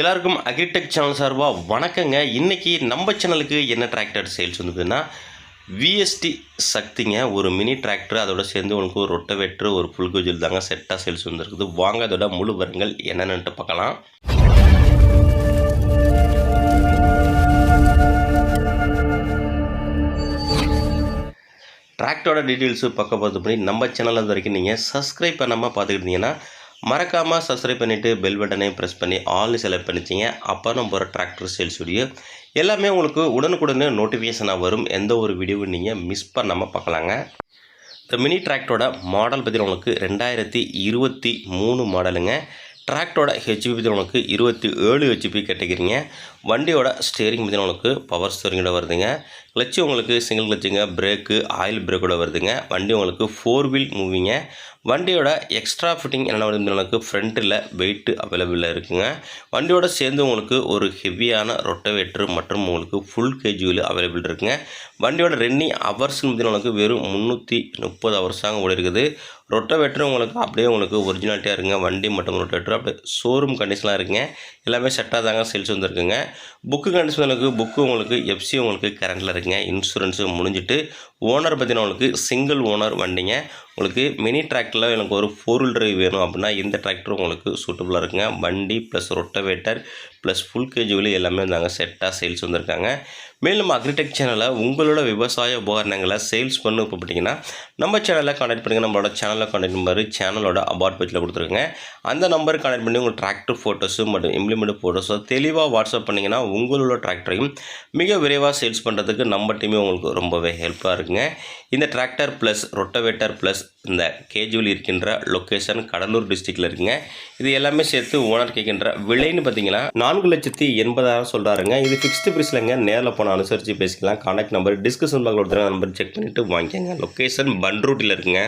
எல்லாருக்கும் agritech channel சார்பாக வணக்கங்க. இன்றைக்கி நம்ம சேனலுக்கு என்ன டிராக்டர் சேல்ஸ் வந்துதுன்னா விஎஸ்டி சக்திங்க. ஒரு மினி டிராக்டர் அதோட சேர்ந்து உங்களுக்கு ஒரு ரொட்டவேட்ரு ஒரு புல்குஜில் தாங்க செட்டாக சேல்ஸ் வந்துருக்குது. வாங்க அதோட முழு வரங்கள் என்னென்னு பார்க்கலாம். டிராக்டரோட டீட்டெயில்ஸு பக்கம் பார்த்து பண்ணி நம்ம சேனலில் வரைக்கும் நீங்கள் சப்ஸ்கிரைப் பண்ணாமல் பார்த்துக்கிட்டீங்கன்னா மறக்காமல் சப்ஸ்கிரைப் பண்ணிவிட்டு பெல் பட்டனையும் ப்ரெஸ் பண்ணி ஆல்னு செலக்ட் பண்ணிச்சிங்க அப்போ நம்ம போகிற டிராக்டர் சேல்ஸ் வீடியோ எல்லாமே உங்களுக்கு உடனுக்குடனே நோட்டிஃபிகேஷனாக வரும். எந்த ஒரு வீடியோவும் நீங்கள் மிஸ் பண்ணாமல் பார்க்கலாங்க. இந்த மினி டிராக்டரோட மாடல் பற்றி உங்களுக்கு ரெண்டாயிரத்தி இருபத்தி மூணு மாடலுங்க டிராக்டரோட ஹெச்பி பற்றி உங்களுக்கு இருபத்தி ஏழு ஹெச்பி கேட்டுக்கிறீங்க. வண்டியோட ஸ்டேரிங் பற்றி உங்களுக்கு பவர் ஸ்டேரிங்கோட வருதுங்க. கிளச்சு உங்களுக்கு சிங்கிள் கிளச்சுங்க பிரேக்கு ஆயில் பிரேக்கோட வருதுங்க. வண்டி உங்களுக்கு ஃபோர் வீல் மூவிங்க வண்டியோட எக்ஸ்ட்ரா ஃபிட்டிங் என்ன வந்து உங்களுக்கு ஃப்ரண்ட்டில் வெயிட்டு அவைலபிளாக இருக்குங்க. வண்டியோட சேர்ந்து உங்களுக்கு ஒரு ஹெவியான ரொட்டவேட்டர் மற்றும் உங்களுக்கு ஃபுல் கேஜுவல் அவைலபிள் இருக்குங்க. வண்டியோட ரன்னிங் ஹவர்ஸ்னு பார்த்தீங்கன்னா உங்களுக்கு வெறும் முந்நூற்றி முப்பது ஹவர்ஸாங்க ஓடி இருக்குது. ரொட்டவேட்டர் உங்களுக்கு அப்படியே உங்களுக்கு ஒரிஜினாலிட்டியாக இருக்குங்க. வண்டி மட்டும் ரொட்டவேட்டர் அப்படியே ஷோரூம் கண்டிஷனாக இருக்குங்க. எல்லாமே செட்டாக தாங்க சேல்ஸ் வந்துருக்குங்க. புக்கு கண்டிஷனுக்கு புக்கு உங்களுக்கு எஃப்சி உங்களுக்கு கரண்டில் இருக்குங்க. இன்சூரன்ஸு முடிஞ்சிட்டு ஓனர் பார்த்தீங்கன்னா உங்களுக்கு சிங்கிள் ஓனர் வண்டிங்க. உங்களுக்கு மினி டிராக்டரில் எனக்கு ஒரு ஃபோர் வீல் டிரைவ் வேணும் அப்படின்னா இந்த டிராக்டர் உங்களுக்கு சூட்டபுளாக இருக்குங்க. வண்டி plus rotavator plus full casually எல்லாமே நாங்கள் செட்டாக சேல்ஸ் வந்திருக்காங்க. மேலும் அக்ரிடெக் சேனலை உங்களோட விவசாய உபகரணங்களை சேல்ஸ் பண்ண இப்போ பார்த்தீங்கன்னா நம்ம சேனலில் கான்டாக்ட் பண்ணுங்கள் நம்மளோட சேனலில் கான்டாக்ட் நம்பர் சேனலோட அபார்ட் பேஜில் கொடுத்துருங்க அந்த நம்பருக்கு கான்டாக்ட் பண்ணி உங்கள் டிராக்டர் ஃபோட்டோஸு மற்றும் இம்ப்ளிமெண்ட் ஃபோட்டோஸோ தெளிவாக வாட்ஸ்அப் பண்ணிங்கன்னா உங்களோட டிராக்டரையும் மிக விரைவாக சேல்ஸ் பண்ணுறதுக்கு நம்ம டீமே உங்களுக்கு ரொம்பவே ஹெல்ப்பாக இருக்குங்க. இந்த டிராக்டர் ப்ளஸ் ரொட்டவேட்டர் ப்ளஸ் இந்த கேஜுவல் இருக்கின்ற லொக்கேஷன் கடலூர் டிஸ்ட்ரிக்டில் இருக்குங்க. இது எல்லாமே சேர்த்து ஓனர் கேட்கின்ற விலைன்னு பார்த்தீங்கன்னா நான்கு லட்சத்தி எண்பதாயிரம் சொல்கிறாருங்க இது ஃபிக்ஸ்டு ப்ரைஸ்லங்க நேரில் போன அனுசரித்து பேசிக்கலாம். கான்டாக்ட் நம்பர் டிஸ்கஷன் பாக்ல ஒருத்தர் நம்பர் செக் பண்ணிவிட்டு வாங்கிக்கோங்க. லொக்கேஷன் பன்ரூட்டில் இருக்குங்க.